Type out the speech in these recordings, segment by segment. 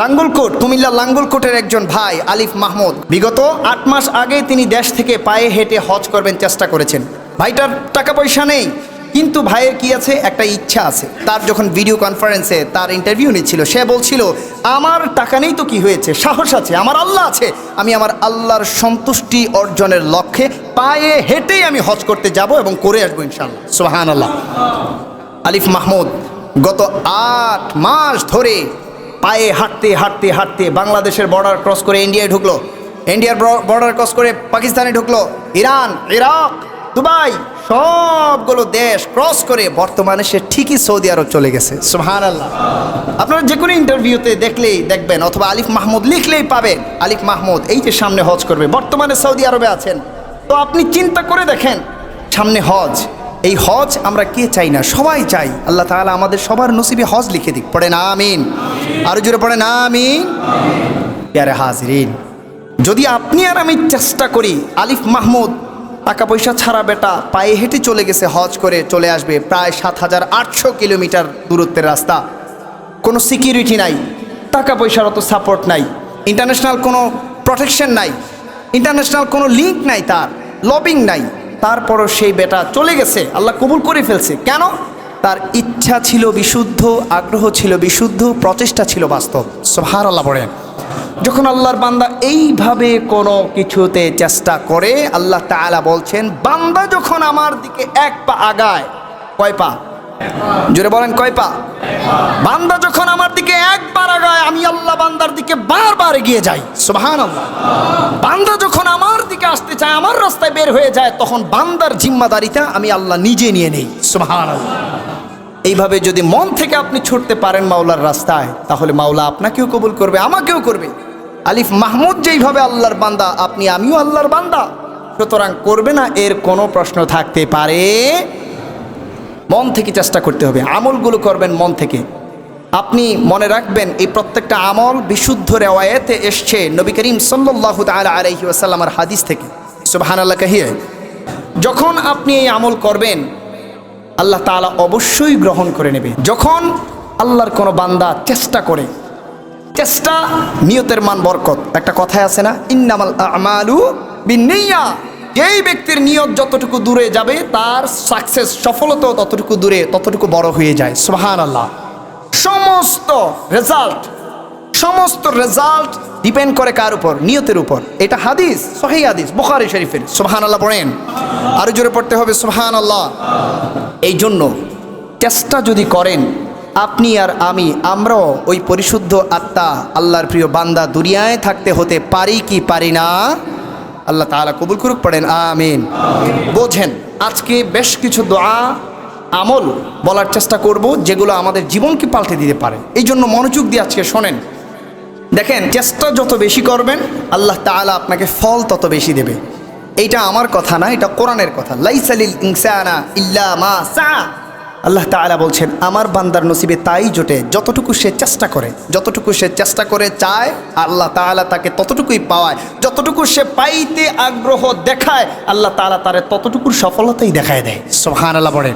লাঙ্গলকোট, কুমিল্লা লাঙ্গুলকোটের একজন ভাই, আলিফ মাহমুদ। বিগত আট মাস আগে তিনি দেশ থেকে পায়ে হেঁটে হজ করবেন চেষ্টা করেছেন। ভাইটার টাকা পয়সা নেই, কিন্তু ভাইয়ের কি আছে? একটা ইচ্ছা আছে। তার যখন ভিডিও কনফারেন্সে তার ইন্টারভিউ নিচ্ছিল, সে বলছিল, আমার টাকা নেই তো কি হয়েছে? সাহস আছে, আমার আল্লাহ আছে। আমি আমার আল্লাহর সন্তুষ্টি অর্জনের লক্ষ্যে পায়ে হেঁটেই আমি হজ করতে যাব এবং করে আসব ইনশাল্লাহ সোহান আল্লাহ আলিফ মাহমুদ, গত আট মাস ধরে পায়ে হাঁটতে হাঁটতে হাঁটতে বাংলাদেশের বর্ডার ক্রস করে ইন্ডিয়ায় ঢুকলো। ইন্ডিয়ার বর্ডার ক্রস করে পাকিস্তানে ঢুকলো। ইরান, ইরাক, দুবাই, সবগুলো দেশ ক্রস করে বর্তমানে সে ঠিকই সৌদি আরব চলে গেছে। সুহান আল্লাহ আপনারা যে কোনো ইন্টারভিউতে দেখলেই দেখবেন অথবা আলিফ মাহমুদ লিখলেই পাবেন। আলিফ মাহমুদ, এই যে সামনে হজ করবে, বর্তমানে সৌদি আরবে আছেন। তো আপনি চিন্তা করে দেখেন, সামনে হজ এই হজ আমরা কে চাই না? সবাই চাই। আল্লাহ তাআলা আমাদের সবার নসিবে হজ লিখে দিক। পড়ে না আমিন। আরও জোরে পড়ে না আমিন। প্যারে হাজরিন। যদি আপনি আর আমি চেষ্টা করি, আলিফ মাহমুদ টাকা পয়সা ছাড়া বেটা, পায়ে হেঁটে চলে গেছে হজ করে, চলে আসবে, প্রায় সাত হাজার আটশো কিলোমিটার দূরত্বের রাস্তা। কোনো সিকিউরিটি নাই টাকা পয়সার অত সাপোর্ট নাই ইন্টারন্যাশনাল কোনো প্রোটেকশন নাই ইন্টারন্যাশনাল কোনো লিঙ্ক নাই তার লবিং নাই। তারপরও সেই বেটা চলে গেছে। আল্লাহ কবুল করে ফেলছে। কেন? তার ইচ্ছা ছিল বিশুদ্ধ, আগ্রহ ছিল বিশুদ্ধ, প্রচেষ্টা ছিল বাস্তব। সোহার আল্লাহ পড়েন। যখন আল্লাহর বান্দা এইভাবে কোনো কিছুতে চেষ্টা করে, আল্লাহ তাআলা বলছেন, বান্দা যখন আমার দিকে এক পা আগায়, কয় পা? জোরে বলেন, কয় পা? বান্দা যখন আমার দিকে আমি আল্লাহ বান্দার দিকে বারবার এগিয়ে যাই। সুবহান আল্লাহ বান্দা যখন আমার দিকে আসতে চায়, আমার রাস্তায় বের হয়ে যায়, তখন বান্দার জিম্মাদারিটা আমি আল্লাহ নিজে নিয়ে নেই। সুবহান আল্লাহ এইভাবে যদি মন থেকে আপনি ছুটতে পারেন মাওলার রাস্তায়, তাহলে মাওলা আপনাকেও কবুল করবে, আমাকেও করবে। আলিফ মাহমুদ যেইভাবে আল্লাহর বান্দা, আপনি আমিও আল্লাহর বান্দা। সুতরাং করবে না, এর কোনো প্রশ্ন থাকতে পারে। মন থেকে চেষ্টা করতে হবে, আমলগুলো করবেন মন থেকে। আপনি মনে রাখবেন, এই প্রত্যেকটা আমল বিশুদ্ধ রেওয়ায়েতে এসছে নবী করিম সাল্লাহ তালা আলহি আসাল্লামার হাদিস থেকে। সুবাহান আল্লাহ কাহিয়ে। যখন আপনি এই আমল করবেন, আল্লাহ তাআলা অবশ্যই গ্রহণ করে নেবে। যখন আল্লাহর কোনো বান্দা চেষ্টা করে, চেষ্টা, নিয়তের মান বরকত। একটা কথায় আছে না, ইন্নামাল আমালু বিনিয়া যেই ব্যক্তির নিয়ত যতটুকু দূরে যাবে, তার সাকসেস সফলতাও ততটুকু দূরে, ততটুকু বড় হয়ে যায়। সুবহান আল্লাহ সমস্ত রেজাল্ট সমস্ত রেজাল্ট ডিপেন্ড করে কার উপর? নিয়তের উপর। এটা হাদিস, সহি হাদিস, বুখারি শরীফের। সুবহান আল্লাহ পড়েন। আরও জোরে পড়তে হবে সুবহান আল্লাহ এই জন্য চেষ্টা যদি করেন, আপনি আর আমি, আমরাও ওই পরিশুদ্ধ আত্মা, আল্লাহর প্রিয় বান্দা দুনিয়ায় থাকতে হতে পারি কি পারি না? আল্লাহ তাআলা কবুল করুক, পড়েন, আমিন। বোঝেন, আজকে বেশ কিছু দোয়া আমল বলার চেষ্টা করব যেগুলো আমাদের জীবনকে পাল্টে দিতে পারে। এই জন্য মনোযোগ দিয়ে আজকে শোনেন। দেখেন, চেষ্টা যত বেশি করবেন, আল্লাহ তালা আপনাকে ফল তত বেশি দেবে। এইটা আমার কথা না, এটা কোরআনের কথা। লাইসালিল ইনসানা ইল্লা মা সা আল্লাহ তাআলা বলছেন, আমার বান্দার নসিবে তাই জোটে, যতটুকু সে চেষ্টা করে, যতটুকু সে চেষ্টা করে চায়, আল্লাহ তাআলা তাকে ততটুকুই পাওয়ায়। যতটুকু সে পাইতে আগ্রহ দেখায়, আল্লাহ তাআলা তার ততটুকুর সফলতাই দেখায় দেয়। সোহান আল্লাহ বলেন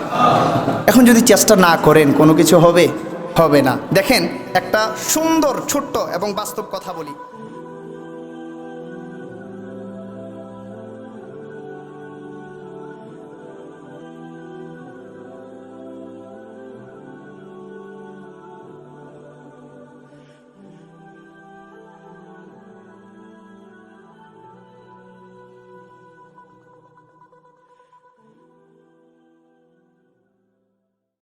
এখন যদি চেষ্টা না করেন, কোনো কিছু হবে? হবে না। দেখেন, একটা সুন্দর, ছোট্ট এবং বাস্তব কথা বলি।